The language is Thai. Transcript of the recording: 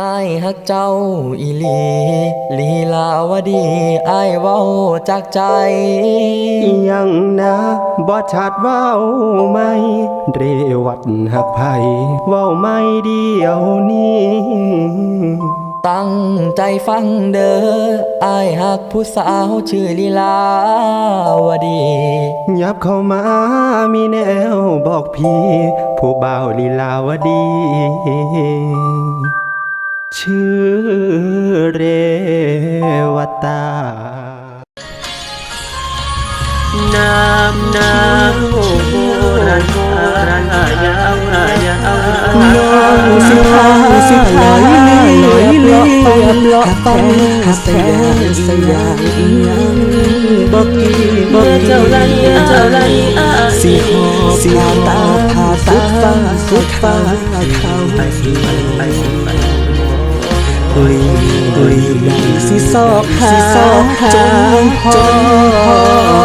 อายฮักเจ้าอีหลี ลีลาวดีอายเว้าจากใจอิหยังนะบ่ชัดเว้าไหมเรวัดหักไผเว้าไม่เดียวนี้ ตั้งใจฟังเด้ออายฮักผู้สาวชื่อลีลาวดียับเข้ามามีแนวบอกพี่ ผู้บ่าวลีลาวดี ชื่อเรวตาน้ำน้ำโบราณโบราณยาวายาวน้องสิพาสิพาลอยเลียบเลาะไปสยามสยามบอกกี่บอกเจ้าไรเจ้าไรสิหอบสิตาพาตาฟ้าสุดฟ้าเขาไปไปไป กลีกลีดังสิซอกหาจนพอ